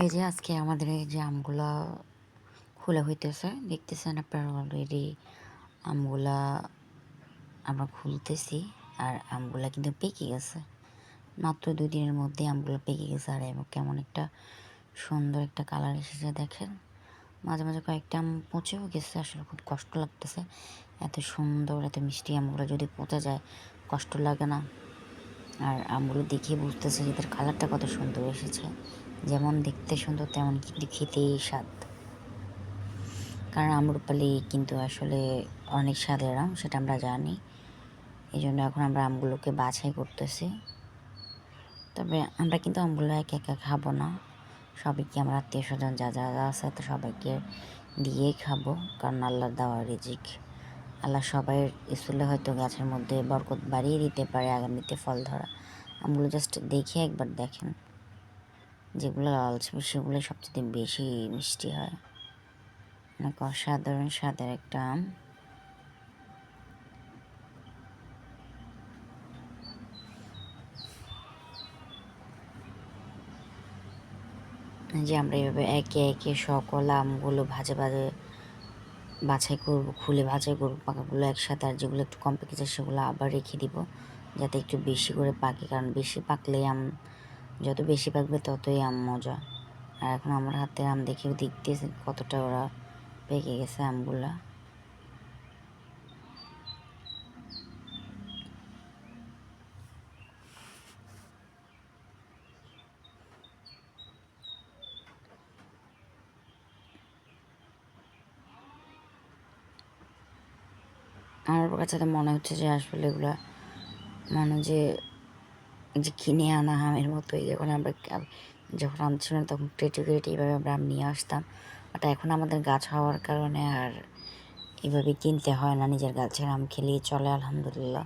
এই যে আজকে আমাদের এই যে আমগুলা খোলা হইতেছে, দেখতেছেন আপনারা অলরেডি আমগুলা আমরা খুলতেছি আর আমগুলা কিন্তু পেকে গেছে। মাত্র দুই দিনের মধ্যে আমগুলো পেকে গেছে আর এবং কেমন একটা সুন্দর একটা কালার এসেছে দেখেন। মাঝে মাঝে কয়েকটা আম পচেও গেছে, আসলে খুব কষ্ট লাগতেছে। এত সুন্দর, এত মিষ্টি আমগুলো যদি পচে যায়, কষ্ট লাগে না। আর আমগুলো দেখে বুঝতেছে যে এদের কালারটা কত সুন্দর এসেছে। যেমন দেখতে সুন্দর, তেমন কিন্তু খেতেই স্বাদ। কারণ আমরুপালি কিন্তু আসলে অনেক স্বাদের আম, সেটা আমরা জানি। এই জন্য এখন আমরা আমগুলোকে বাছাই করতেছি। তবে আমরা কিন্তু আমগুলো একা একা খাব না। সবাইকে আমরা আত্মীয় স্বজন যা যা যা আছে তো সবাইকে দিয়েই খাব, কারণ আল্লাহর দেওয়া রিজিক। আল্লাহ সবাই ইসুলে হয়তো গাছের মধ্যে বরকত বাড়িয়ে দিতে পারে আগামীতে ফল ধরা। আমগুলো জাস্ট দেখে একবার দেখেন। যেগুলো লালচে সেগুলো সবচেয়ে বেশি মিষ্টি হয়। অনেক অসাধারণ স্বাদের একটা আম। যে আমরা এভাবে একে একে সকল আমগুলো ভাজে ভাজে বাছাই করব, খুলে ভাজাই করব, পাকাগুলো একসাথে, আর যেগুলো একটু কম পেকেছে সেগুলো আবার রেখে দিব, যাতে একটু বেশি করে পাকে, কারণ বেশি পাকলে আম যত বেশি পাকবে ততই আম মজা। আর এখন আমার হাতে আম দেখেও দেখতেছে কতটা ওরা পেকে গেছে আমগুলা। আমার কাছে তো মনে হচ্ছে যে আসলে এগুলা মনে যে যে কিনে আনা আমের মতোই, যখন আমরা যখন আম ছিল না তখন কেটে কেটে এইভাবে আমরা আম নিয়ে আসতাম। বাট এখন আমাদের গাছ হওয়ার কারণে আর এভাবে কিনতে হয় না। নিজের গাছের আম খেলেই চলে, আলহামদুলিল্লাহ।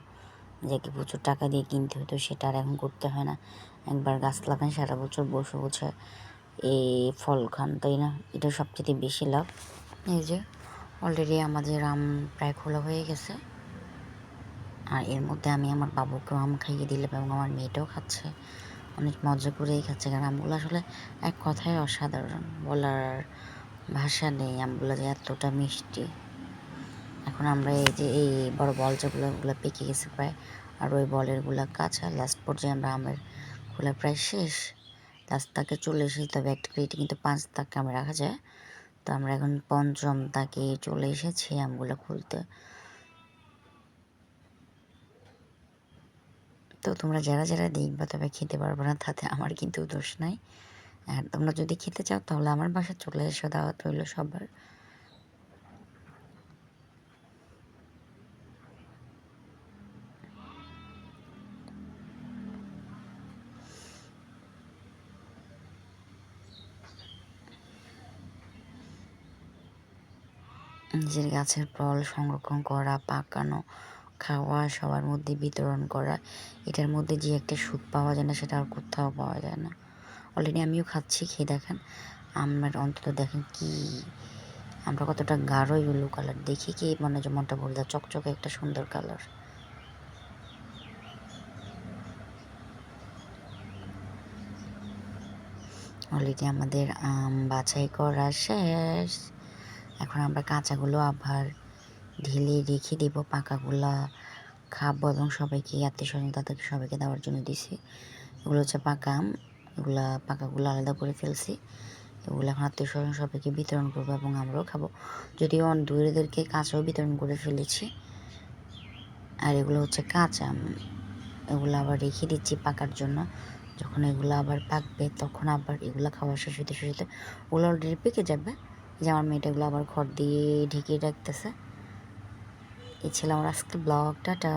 যাকে প্রচুর টাকা দিয়ে কিনতে হতো, সেটা আর এখন করতে হয় না। একবার গাছ লাগান সারা বছর বসে বসে এই ফল খান, তাই না? এটা সবচেয়ে বেশি লাভ। এই যে অলরেডি আমাদের আম প্রায় খোলা হয়ে গেছে। আর এর মধ্যে আমি আমার বাবুকেও আম খাইয়ে দিলাম এবং আমার মেয়েটাও খাচ্ছে। অনেক মজা করেই খাচ্ছে। কারণ আমগুলো আসলে এক কথায় অসাধারণ। বলার ভাষা নেই। আমগুলো যে এতটা মিষ্টি। এখন আমরা এই যে এই বড় বল যেগুলো, ওগুলো পেকে গেছে প্রায়। আর ওই বলেরগুলো কাঁচা। লাস্ট পর্যায়ে আমরা আমের খোলা প্রায় শেষ। লাস্ট তাকে চলে এসেছি। তবে একটা ক্রেটে কিন্তু পাঁচ তাকে আমি রাখা যায়। তো আমরা এখন পঞ্চম তাকে চলে এসেছি আমগুলো খুলতে। তো তোমরা যারা যারা দেখবা তবে খেতে পারব না, তাতে আমার কিন্তু দোষ নাই। আর তোমরা যদি খেতে চাও তাহলে আমার বাসা চলে এসো, দাওয়াত রইল সবার। নিজের গাছের ফল সংরক্ষণ করা, পাকানো খাওয়া, সবার মধ্যে বিতরণ করা, এটার মধ্যে যে একটা সুখ পাওয়া যায় না, সেটা আর কোথাও পাওয়া যায় না। অলরেডি আমিও খাচ্ছি, খেয়ে দেখেন। আমার অন্তত দেখেন কি, আমরা কতটা গাঢ় ইউলো কালার দেখি কি মানে যে মনটা বলতে চকচকে একটা সুন্দর কালার অলরেডি আমাদের আম বাছাই করা শেষ। এখন আমরা কাঁচাগুলো আবার ঢেলে রেখে দিব পাকাগুলা, খাব এবং সবাইকে আত্মীয় স্বজন তাদেরকে সবাইকে দেওয়ার জন্য দিছি। এগুলো হচ্ছে পাকা আম, এগুলা পাকাগুলো আলাদা করে ফেলছি। এগুলো এখন আত্মীয় স্বজন সবাইকে বিতরণ করব এবং আমরাও খাব। যদিও দূরেদেরকে কাঁচাও বিতরণ করে ফেলেছি। আর এগুলো হচ্ছে কাঁচা আম। এগুলো আবার রেখে দিচ্ছি পাকার জন্য। যখন এগুলো আবার পাকবে, তখন আবার এগুলো খাওয়া শেষ হতে শেষ হতে ওগুলো অলরেডি পেকে যাবে। যে আমার মেয়েটা এগুলো আবার ঘর দিয়ে ঢেকে রাখতেছে। এই ছিল আমার আজকে ব্লগটা টা